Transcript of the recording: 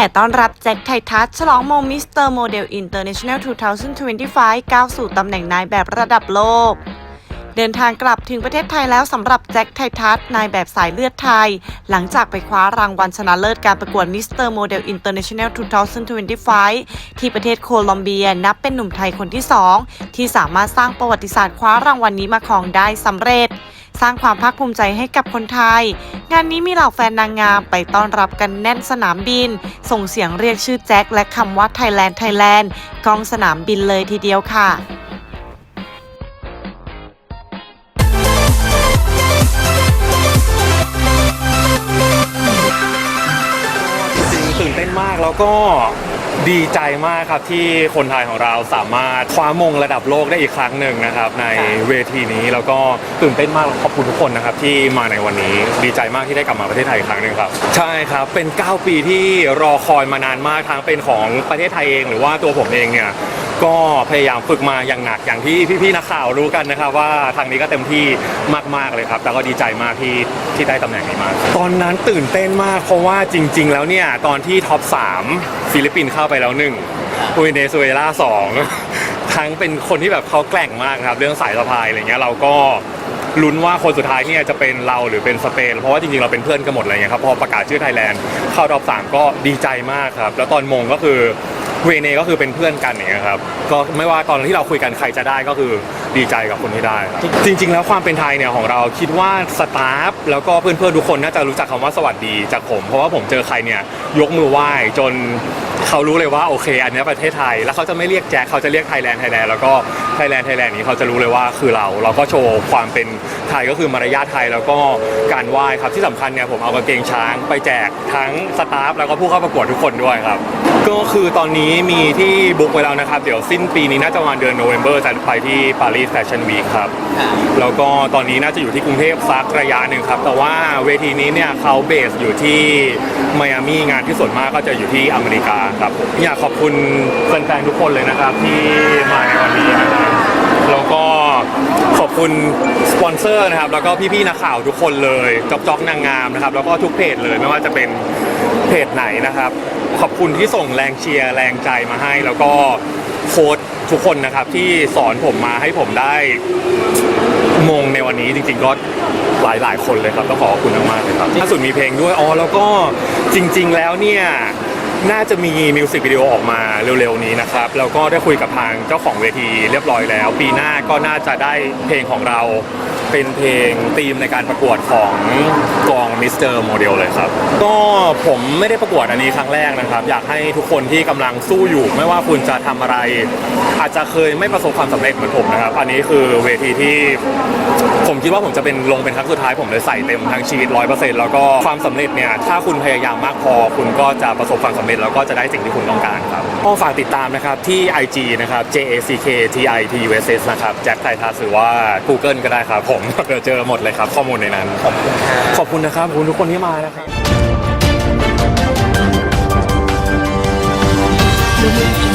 ห่ต้อนรับแจ็คไททัสฉลองมงมิสเตอร์โมเดลอินเตอร์เนชั่นแนล 2025 ก้าวสู่ตำแหน่งนายแบบระดับโลก เดินทางกลับถึงประเทศไทยแล้วสำหรับแจ็คไททัสนายแบบสายเลือดไทย หลังจากไปคว้ารางวัลชนะเลิศการประกวดมิสเตอร์โมเดลอินเตอร์เนชั่นแนล 2025 ที่ประเทศโคลอมเบียนับเป็นหนุ่มไทยคนที่ 2 ที่สามารถสร้างประวัติศาสตร์คว้ารางวัลนี้มาครองได้สำเร็จ สร้างความภาคภูมิใจให้กับคนไทย งานนี้มีเหล่าแฟนนางงามไปต้อนรับกันแน่นสนามบิน ส่งเสียงเรียกชื่อแจ็คและคำว่าไทยแลนด์ไทยแลนด์กองสนามบินเลยทีเดียวค่ะจริงตื่นเต้นมากแล้วก็ ดีใจมากครับที่คนไทยของเราสามารถคว้ามงระดับโลกได้อีกครั้งหนึ่งนะครับ ในเวทีนี้แล้วก็ตื่นเต้นมากขอบคุณทุกคนนะครับที่มาในวันนี้ดีใจมากที่ได้กลับมาประเทศไทยอีกครั้งหนึ่งครับ ใช่ครับเป็น 9 ปีที่รอคอยมานานมากทั้งเป็นของประเทศไทยเองหรือว่าตัวผมเองเนี่ยก็พยายามฝึกมาอย่างหนักอย่างที่พี่ๆนักข่าวรู้กันนะครับว่าทางนี้ก็เต็มที่มากๆเลยครับแล้วก็ดีใจมากที่ที่ได้ตำแหน่งนี้มา ตอนนั้นตื่นเต้นมากเพราะว่าจริง ๆ แล้วเนี่ยตอนที่ท็อป3 ฟิลิปปินส์เข้าไปแล้วหนึ่งเวเนซุเอลาสองทั้งเป็นคนที่แบบเขาแกร่งมากครับเรื่องสายสะพายอะไรเงี้ยเราก็ลุ้นว่าคนสุดท้ายเนี่ยจะเป็นเราหรือเป็นสเปน เพราะว่าจริงๆ เราเป็นเพื่อนกันหมดอะไรเงี้ยครับพอประกาศชื่อไทยแลนด์เข้าท็อปสามก็ดีใจมากครับ แล้วตอนมงก็คือเวเนก็คือเป็นเพื่อนกันอย่างเงี้ยครับก็ไม่ว่าตอนที่เราคุยกันใครจะได้ก็คือ ดีใจกับคนที่ได้ครับจริง ๆ แล้วความเป็นไทยเนี่ยของเราคิดว่าสตาฟแล้วก็เพื่อนๆทุกคนน่าจะรู้จักคำว่าสวัสดีจากผม เพราะว่าผมเจอใครเนี่ยยกมือไหว้จนเขารู้เลยว่าโอเค อันนี้ประเทศไทย แล้วเขาจะไม่เรียกแจ็คเขาจะเรียกไทยแลนด์ไทยแลนด์แล้วก็ไทยแลนด์ไทยแลนด์นี้เขาจะรู้เลยว่าคือเรา เราก็โชว์ความเป็นไทยก็คือมารยาทไทยแล้วก็การไหว้ครับที่สำคัญเนี่ยผมเอากางเกงช้างไปแจกทั้งสตาฟแล้วก็ผู้เข้าประกวดทุกคนด้วยครับ ก็คือตอนนี้มีที่บุ๊กไว้แล้วนะครับ เดี๋ยวสิ้นปีนี้น่าจะประมาณเดือนโนเวม ber จะไปที่ปารีสแฟชั่นวีคครับ แล้วก็ตอนนี้น่าจะอยู่ที่กรุงเทพสักระยะหนึ่งครับ แต่ว่าเวทีนี้เนี่ยเขาเบสอยู่ที่ไมอามี่งานที่ส่วนมากก็จะอยู่ที่อเมริกาครับผมอยากขอบคุณแฟนๆทุกคนเลยนะครับที่มาในวันนี้นะครับแล้วก็ขอบคุณสปอนเซอร์นะครับ แล้วก็พี่ๆนักข่าวทุกคนเลยจ๊อกจ๊อกนางงามนะครับ แล้วก็ทุกเพจเลยไม่ว่าจะเป็นเพจไหนนะครับ ขอบคุณที่ส่งแรงเชียร์แรงใจมาให้ แล้วก็โค้ช ทุกคนนะครับที่สอนผมมาให้ผมได้มงในวันนี้จริงๆก็หลายหลายๆคนเลยครับต้องขอขอบคุณมากๆเลยครับล่าสุดมีเพลงด้วยอ๋อแล้วก็จริง ๆ แล้วเนี่ยน่าจะมีมิวสิกวิดีโอออกมาเร็วๆนี้นะครับแล้วก็ได้คุยกับทางเจ้าของเวทีเรียบร้อยแล้ว ปีหน้าก็น่าจะได้เพลงของเรา เป็นเพลงธีมในการประกวดของกองมิสเตอร์โมเดลเลยครับ ก็ผมไม่ได้ประกวดอันนี้ครั้งแรกนะครับ อยากให้ทุกคนที่กำลังสู้อยู่ ไม่ว่าคุณจะทำอะไร อาจจะเคยไม่ประสบความสำเร็จเหมือนผมนะครับ อันนี้คือเวทีที่ ผมคิดว่าผมจะเป็นลงเป็นครั้งสุดท้าย ผมเลยใส่เต็มทั้งชีวิตร้อยเปอร์เซ็นต์แล้วก็ความสำเร็จเนี่ยถ้าคุณพยายามมากพอ คุณก็จะประสบความสำเร็จแล้วก็จะได้สิ่งที่คุณต้องการครับก็ฝากติดตามนะครับที่ IG นะครับ J A C K T I T U S S นะครับแจ็คไททัสหรือว่า Google ก็ได้ครับผมเดี๋ยวเจอหมดเลยครับ ข้อมูลในนั้น ขอบคุณขอบคุณนะครับขอบคุณทุกคนที่มานะครับ Lumen